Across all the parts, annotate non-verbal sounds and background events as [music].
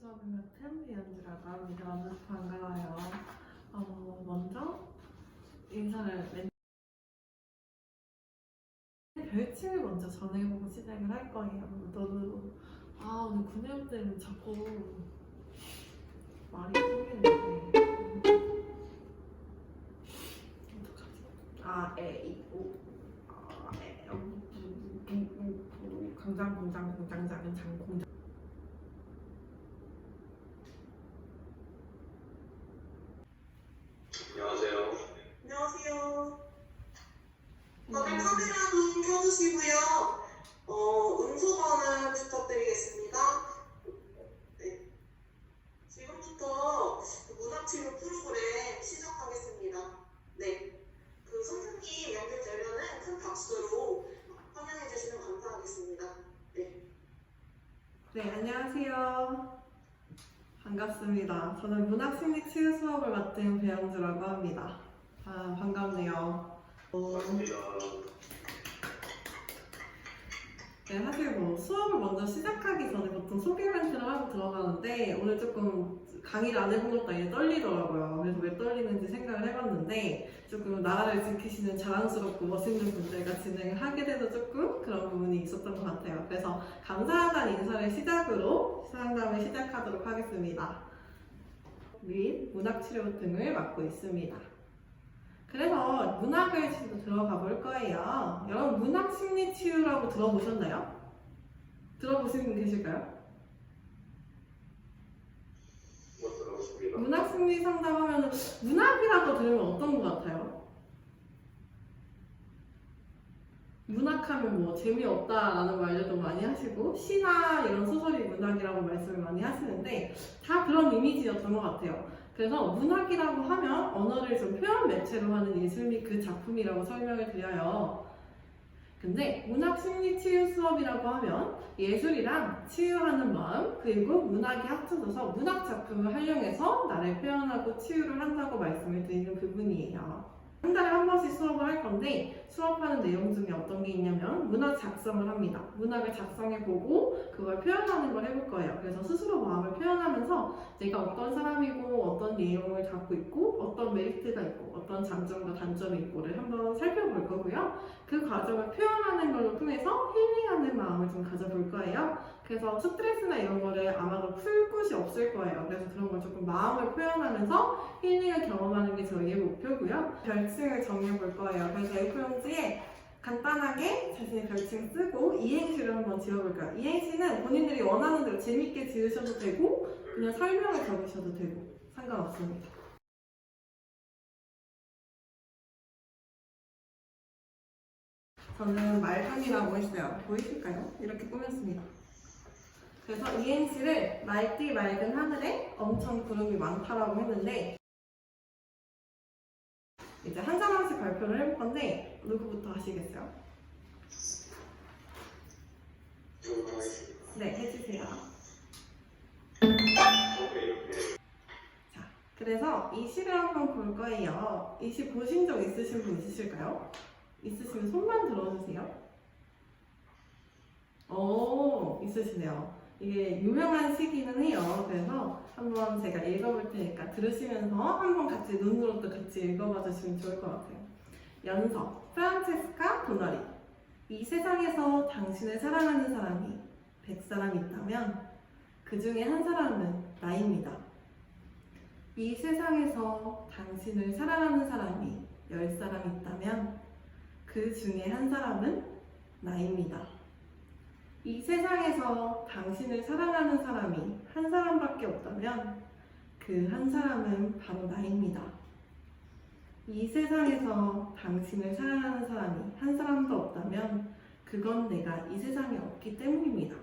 수업을 맡은 배현주라고 합니다. 만나서 반가워요. 어, 먼저 인사를 맨 별칭을 먼저 전해보고 시작을 할 거예요. 너도 아 오늘 구내염 때문에 자꾸 말이 끊기는데 어떡하지? 아, 에, 이, 오, 아, 에, 우, 우, 우, 우, 우, 강장, 공장, 공장, 작은 장, 공장. 안녕하세요. 안녕하세요. 음. 다들 카메라 좀 켜주시고요. 어, 음소거는 부탁드리겠습니다. 네. 지금부터 문학치료 프로그램 시작하겠습니다. 네. 그 선생님 연결되면은 큰 박수로 환영해 주시면 감사하겠습니다. 네. 네, 안녕하세요. 반갑습니다. 저는 문학심리 치유 수업을 맡은 배영주라고 합니다. 아, 반갑네요. 어. 네, 사실 뭐 수업을 먼저 시작하기 전에 보통 소개 멘트를 하고 들어가는데 오늘 조금 강의를 안 해본 것도 아니라 떨리더라고요. 그래서 왜 떨리는지 생각을 해봤는데 조금 나라를 지키시는 자랑스럽고 멋있는 분들과 진행을 하게 돼서 조금 그런 부분이 있었던 것 같아요. 그래서 감사하다는 인사를 시작으로 상담을 시작하도록 하겠습니다. 및 문학치료 등을 맡고 있습니다. 그래서 문학을 지금 들어가 볼 거예요. 여러분 문학 심리 치유라고 들어보셨나요? 들어보신 분 계실까요? 못 들어보십니다. 문학 심리 상담하면 문학이라고 들으면 어떤 것 같아요? 문학하면 뭐 재미없다라는 말들도 많이 하시고 시나 이런 소설이 문학이라고 말씀을 많이 하시는데 다 그런 이미지였던 것 같아요. 그래서 문학이라고 하면 언어를 좀 표현 매체로 하는 예술 및 그 작품이라고 설명을 드려요. 근데 문학 심리 치유 수업이라고 하면 예술이랑 치유하는 마음 그리고 문학이 합쳐져서 문학 작품을 활용해서 나를 표현하고 치유를 한다고 말씀을 드리는 부분이에요. 한 달에 한 번씩 수업을 할 건데 수업하는 내용 중에 어떤 게 있냐면 문학 작성을 합니다. 문학을 작성해 보고 그걸 표현하는 걸 해볼 거예요. 그래서 스스로 마음을 표현하면서 내가 어떤 사람이고 어떤 내용을 갖고 있고 어떤 메리트가 있고 어떤 장점과 단점이 있고를 한번 살펴볼 거고요. 그 과정을 표현하는 걸로 통해서 힐링하는 마음을 좀 가져볼 거예요. 그래서 스트레스나 이런 거를 아마도 풀 곳이 없을 거예요. 그래서 그런 걸 조금 마음을 표현하면서 힐링을 경험하는 게 저희의 목표고요. 별칭을 정해볼 거예요. 그래서 A4용지에 간단하게 자신의 별칭 쓰고 이행시를 한번 지어볼까요? 이행시는 본인들이 원하는 대로 재밌게 지으셔도 되고 그냥 설명을 적으셔도 되고 상관없습니다. 저는 말편이라고 했어요. 보이실까요? 이렇게 꾸몄습니다. 그래서 이행시를 맑디 맑은 하늘에 엄청 구름이 많다라고 했는데 이제 한 사람씩 발표를 해볼 건데 누구부터 하시겠어요? 네, 해주세요. 이렇게. 그래서 이 시를 한번 볼 거예요. 이 시 보신 적 있으신 분 있으실까요? 있으시면 손만 들어주세요. 오, 있으시네요. 이게 유명한 시기는 해요. 그래서 한번 제가 읽어볼 테니까 들으시면서 한번 같이 눈으로 또 같이 읽어봐 주시면 좋을 것 같아요. 연서, 프란체스카 도나리. 이 세상에서 당신을 사랑하는 사람이 100사람 있다면 그 중에 한 사람은 나입니다. 이 세상에서 당신을 사랑하는 사람이 열 사람 있다면 그 중에 한 사람은 나입니다. 이 세상에서 당신을 사랑하는 사람이 한 사람밖에 없다면 그 한 사람은 바로 나입니다. 이 세상에서 당신을 사랑하는 사람이 한 사람도 없다면 그건 내가 이 세상에 없기 때문입니다.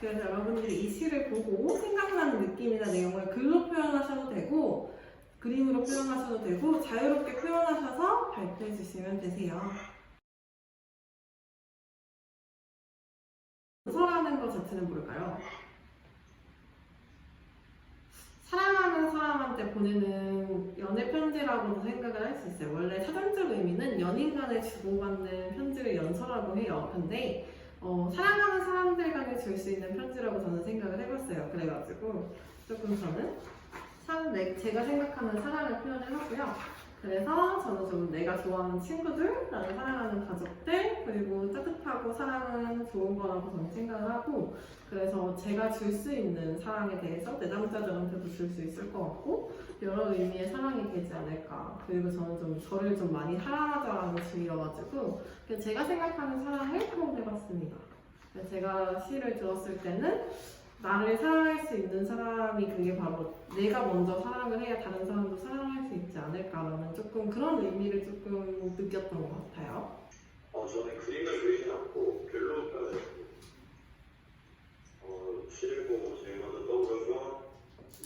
그래서 여러분들이 이 시를 보고 생각나는 느낌이나 내용을 글로 표현하셔도 되고 그림으로 표현하셔도 되고 자유롭게 표현하셔서 발표해 주시면 되세요. 서라는 것 자체는 뭘까요? 사랑하는 사람한테 보내는 연애 편지라고도 생각을 할 수 있어요. 원래 사전적 의미는 연인 간에 주고받는 편지를 연서라고 해요. 근데 어, 사랑하는 사람들 간에 줄줄수 있는 편지라고 저는 생각을 해봤어요. 그래가지고 조금 저는 사, 내, 제가 생각하는 사랑을 표현을 하고요. 그래서 저는 좀 내가 좋아하는 친구들, 나를 사랑하는 가족들, 그리고 따뜻하고 사랑은 좋은 거라고 저는 생각을 하고, 그래서 제가 줄 수 있는 사랑에 대해서 내담자들한테도 줄 수 있을 것 같고, 여러 의미의 사랑이 되지 않을까. 그리고 저는 좀 저를 좀 많이 사랑하자라는 주의여가지고, 제가 생각하는 사랑을 표현해봤습니다. 그래서 제가 시를 들었을 때는 나를 사랑할 수 있는 사람이 그게 바로 내가 먼저 사랑을 해야 다른 사람도 사랑할 수 있지 않을까라는 조금 그런 의미를 조금 느꼈던 것 같아요. 어, 저는 그림을 그리지 않고 별로 어, 시를 보고 제일 먼저 떠오른 건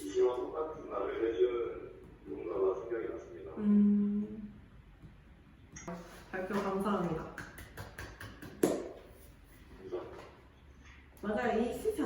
이 시와 똑같은 말을 해준 누군가가 생각이 났습니다. 음... 발표. 감사합니다. 맞아요.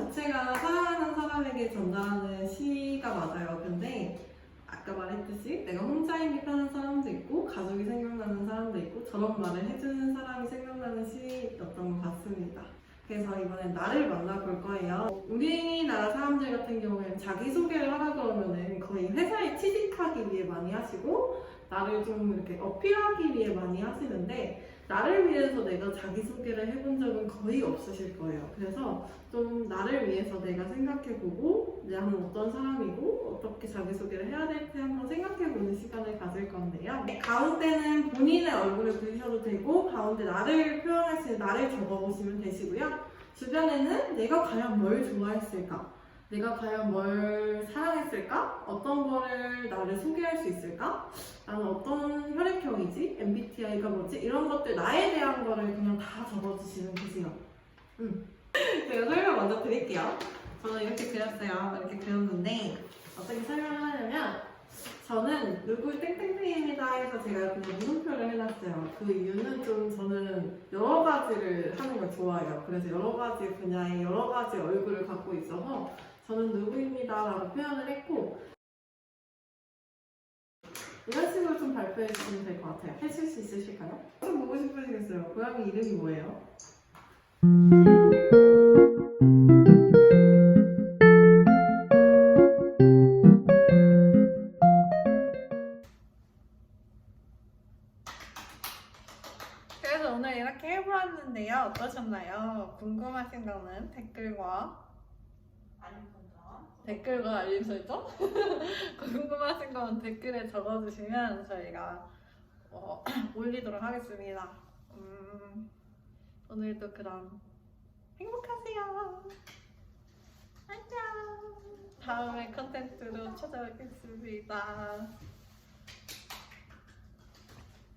자체가 사랑하는 사람에게 전달하는 시가 맞아요. 근데 아까 말했듯이 내가 혼자이기 편한 사람도 있고 가족이 생각나는 사람도 있고 저런 말을 해주는 사람이 생각나는 시였던 것 같습니다. 그래서 이번엔 나를 만나볼 거예요. 우리나라 사람들 같은 경우에는 자기소개를 하라 그러면은 거의 회사에 취직하기 위해 많이 하시고 나를 좀 이렇게 어필하기 위해 많이 하시는데 나를 위해서 내가 자기소개를 해본 적은 거의 없으실 거예요. 그래서 좀 나를 위해서 내가 생각해보고 나는 어떤 사람이고 어떻게 자기소개를 해야 될지 한번 생각해보는 시간을 가질 건데요. 가운데는 본인의 얼굴을 그리셔도 되고 가운데 나를 표현할 수 있는 나를 적어보시면 되시고요. 주변에는 내가 과연 뭘 좋아했을까? 내가 과연 뭘 사랑했을까? 어떤 거를 나를 소개할 수 있을까? 나는 어떤 혈액형이지? MBTI가 뭐지? 이런 것들 나에 대한 거를 그냥 다 적어주시면 되세요. 음. [laughs] 제가 설명 먼저 드릴게요. 저는 이렇게 그렸어요. 이렇게 그렸는데 어떻게 설명을 하냐면 저는 누구 땡땡땡입니다 해서 제가 그냥 물음표를 해놨어요. 그 이유는 좀 저는 여러 가지를 하는 걸 좋아해요. 그래서 여러 가지 분야에 여러 가지 얼굴을 갖고 있어서 저는 누구입니다 라고 표현을 했고 이런 식으로 좀 발표해 주시면 될 것 같아요. 해줄 수 있으실까요? 좀 보고 싶으시겠어요. 고양이 이름이 뭐예요? 그래서 오늘 이렇게 해보았는데요. 어떠셨나요? 궁금하신 거는 댓글과 알림 설정. 댓글과 알림 설정? [laughs] 궁금하신 건 댓글에 적어주시면 저희가 어, [clears throat] 올리도록 하겠습니다. 음, 오늘도 그럼 행복하세요. 안녕. 다음에 컨텐츠로 찾아뵙겠습니다.